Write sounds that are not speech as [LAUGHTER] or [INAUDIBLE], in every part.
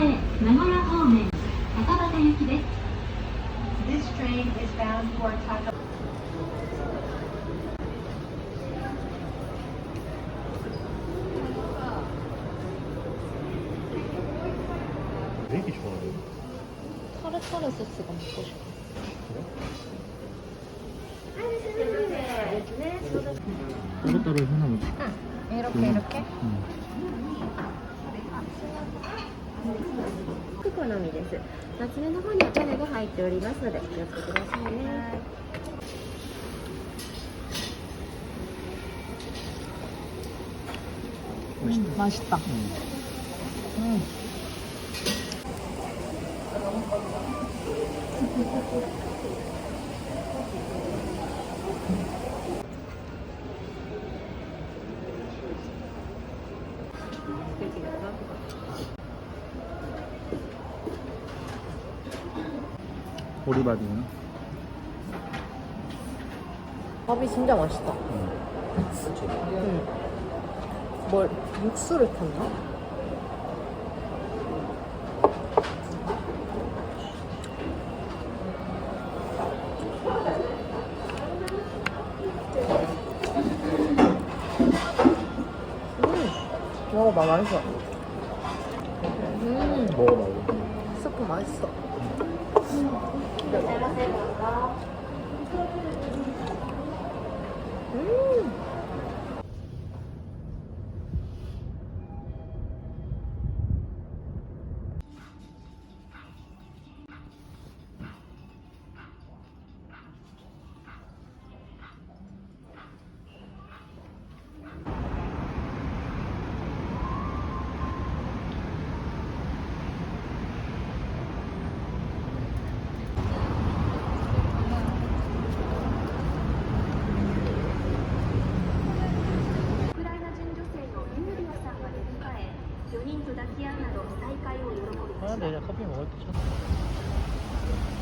前名古屋方面高畑行きです This train is bound for Taka. 왜 이렇게 좋아해? 타르타르 소스가 먹고 싶어. 따로따로 하나만 줘. 이렇게 음. 이렇게. ク 好みです。の方には種が入っておりますので気をつけくださいね。 보리밥이구나. 밥이 진짜 맛있다. 응. 뭘 육수를 탔나? 음, 먹어봐 맛있어. 음, 먹어봐. 스프 맛있어. 음. 아, 하는데 그냥 커피 먹을 때 쳤어.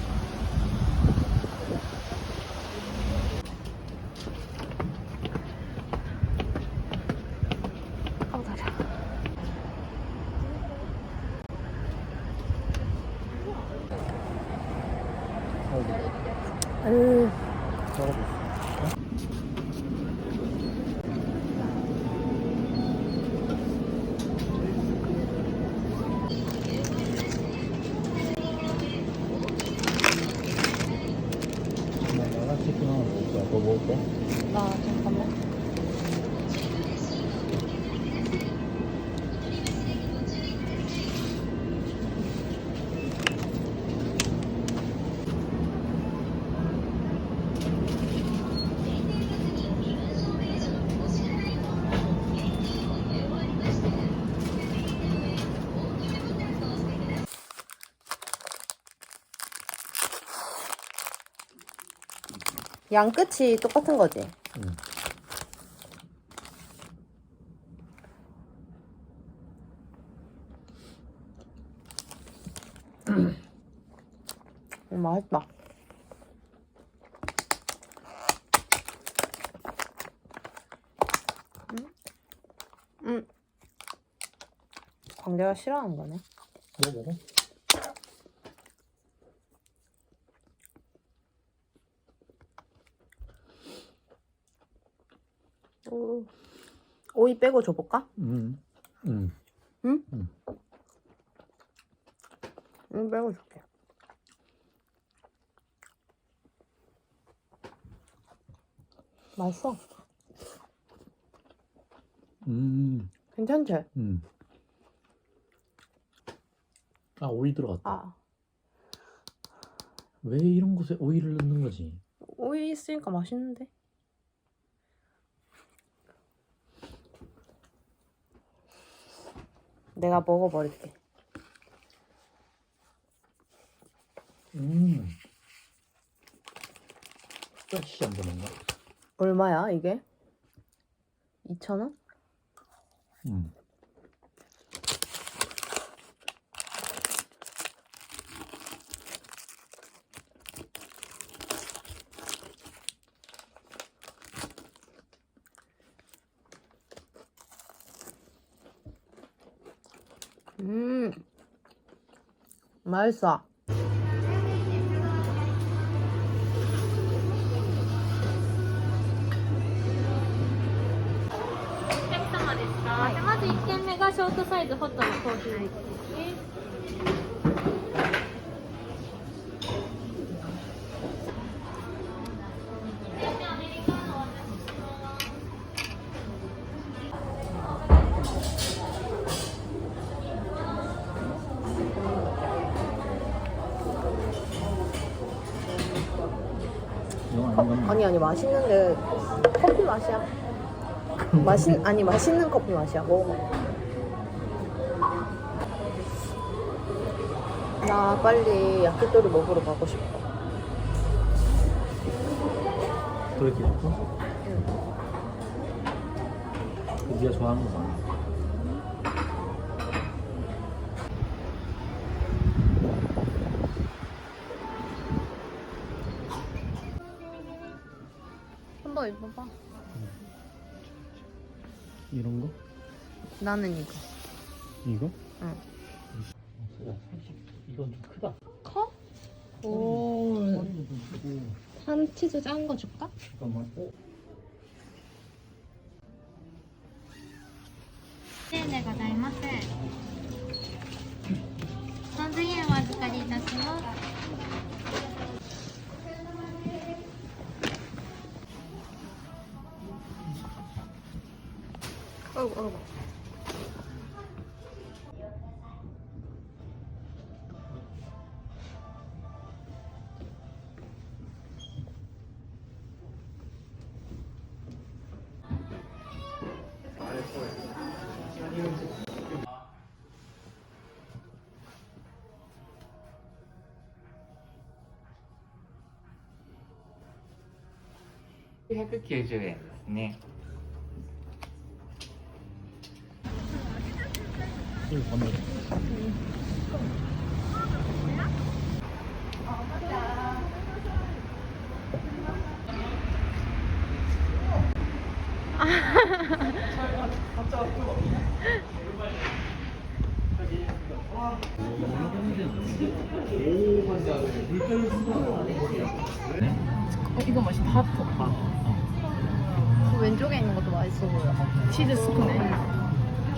양 끝이 똑같은 거지? 응. 음, 맛있다. 음? 음. 광대가 싫어하는 거네. 너 먹어? 오. 오이 빼고 줘볼까? 응. 응. 응? 응. 응, 빼고 줄게. 맛있어. 음. 괜찮지? 음. 아, 오이 들어갔다. 아, 왜 이런 곳에 오이를 넣는 거지? 오이 있으니까 맛있는데? 내가 먹어버릴게. 음. 스프라시 안 되는가? 얼마야, 이게? 2,000원? 음. うん。うまい。お様で、まず1点目がショートサイズホットのコーヒーですね。 아니 아니 맛있는데 커피 맛이야. 맛있 아니 맛있는 커피 맛이야. 먹어봐. 나 빨리 야끼토리 먹으러 가고 싶어. 그렇게 예뻐? 그 네가 좋아하는 거잖아. 입어봐. 음. 이런 거? 나는 이거. 이거? 응. 이건 좀 크다. 커? 오. 산치즈 짠 거 줄까? 잠깐만. 어? 네, 네, 가자이마스. 선생님, 와주까지 어이구 어이구. $190円ですね。 이거 건너. 이거 맛있다. 핫도그. 그 왼쪽에 있는 것도 맛있어 보여. 치즈 스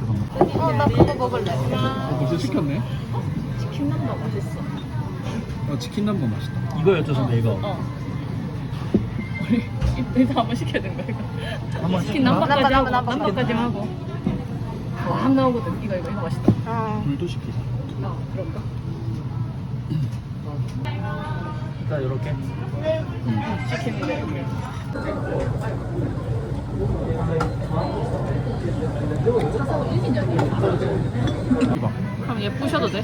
프네. 어, 나 그거 먹을래. 벌써 시켰네? 치킨 남도 맛있어. 어, 치킨 남보 맛있다. 이거 여쭤서 이거. 이거 한번 시켜야 되는 거야 이거 한번 치킨 남바까지 남바, 하고 남바, 남바까지 하고 와한 나오거든 이거 이거 이거 맛있다 어. 불도 시키자. 아 그런가? 일단 이렇게. 시키는데 이렇게 그럼 예쁘셔도 돼?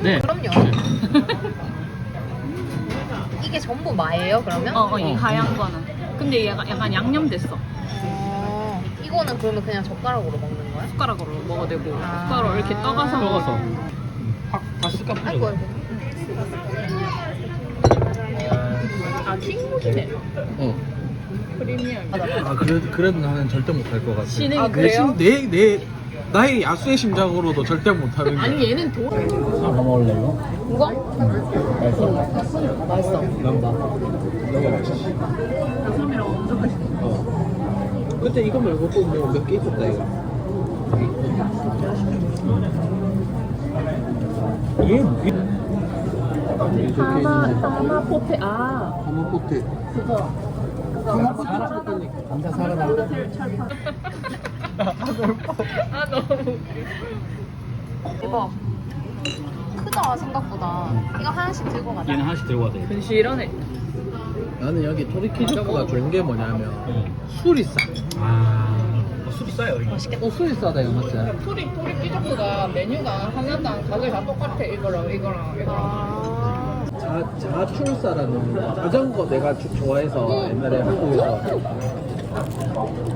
네. 그럼요. [LAUGHS] 이게 전부 마예요, 그러면? 어, 어, 이 하얀 거는 근데 얘가 약간 양념 됐어 어. 이거는 그러면 그냥 젓가락으로 먹는 거야? 숟가락으로 먹어도 되고 아. 숟가락으로 이렇게 떠가서 떠가서. 다 쓸까 아이고, 아이고. 아 킹무기네 어. 프리미엄 아, 그래도, 그래도 나는 절대 못 할 것 같아. 진행이 아, 내, 그래요? 심, 내, 내, 나의 야수의 심장으로도 절대 못 하는. 아니 얘는 도 하나 더 먹을래 이거? 이거? 맛있어. 맛있어. 남바. 너가 맛있어. 양념이랑 엄청 맛있어 어. 그때 이거 말고 또뭐몇개 있었다, 이거. 얘 뭐? 하마 하마 포테 아 하모포테. 그거 감자 사라다. 아 너무 이거 크다, 생각보다. 이거 하나씩 들고 가자. 얘는 하나씩 들고 가야 돼. 근실하네 나는 여기 토리키즈코가 좋은 게 뭐냐면 어. 술이 싸. 아. 어, 술이 싸요 이거. 어, 술이 싸다, 이거 맞지? 토리 토리 끼적보다 메뉴가 하나당 가격이 다 똑같아 이거랑 이거랑 이거랑 아. 자, 자출사라는 자전거 내가 주- 좋아해서 옛날에 한국에서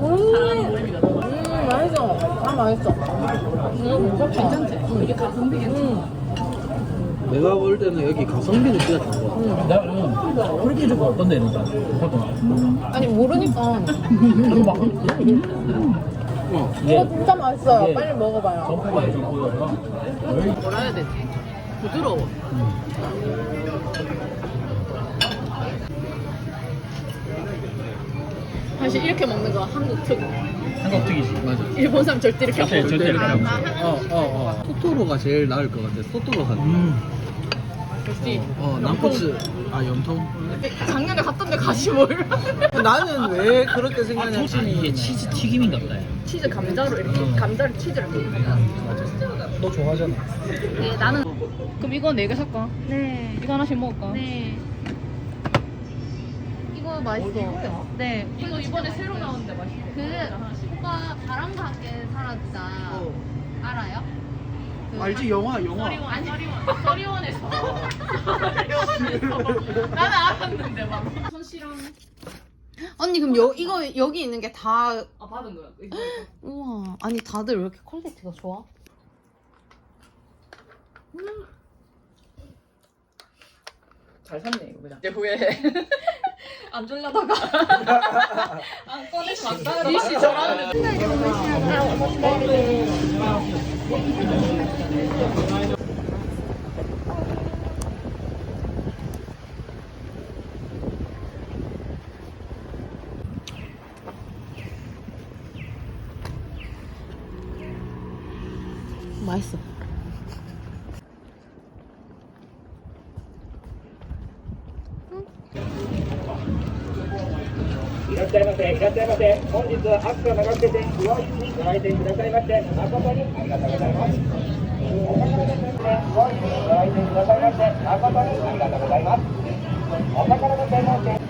음, 맛있어. 아, 맛있어. 음, 괜찮지? 이게 가성비 괜찮아 내가 볼 때는 여기 가성비는 진짜 좋은 거 같아. 나는 그렇게 주고 어떤 데는 보통 아니, 모르니까. 어. 이게 진짜 맛있어요. 이게 빨리 먹어봐요. 점포가 해주고 뭐라 해야 되지? 부드러워. 사실 이렇게 먹는 거 한국 특. 한국 특이지. 맞아. 일본 사람 절대 이렇게 안 절대 먹어. 절대 이렇게 안 먹어. 어, 어, 어. 토토로가 제일 나을 것 같아. 토토로 사. 음. 역시 어, 남코츠. 아, 염통. 작년에 갔던데 가시 뭘? 나는 왜 그렇게 아, 생각하냐면 이게 치즈 튀김인가 보다. 치즈 감자로 이렇게 감자를 치즈를 이렇게. 너 좋아하잖아. 네, 나는. 그럼 이거 네개 살까? 네. 이거 하나씩 먹을까? 네. 이거 맛있어. 네. 이거 이번에 새로 나왔는데 맛있어. 그 오빠 바람과 함께 사라지다 알아요? 그 알지, 영화, 영화. 아니 서리원에서 서리원에서 나는 알았는데 막 손씨랑 언니 그럼 여, 이거 여기 있는 게 다 아 받은 거야. 이거. 우와 아니 다들 왜 이렇게 퀄리티가 좋아? 잘 샀네 이거 그냥. 이제 후회해. [LAUGHS] 안 줄려다가 안 꺼내서 안 따라. 일시 저라 いらっしゃいませ、いらっしゃいませ。本日は秋田長手店上市にごくださいまして、誠にありがとうございます。お上市にご来店くださいまして、誠にありがとうございます。お宝の専門店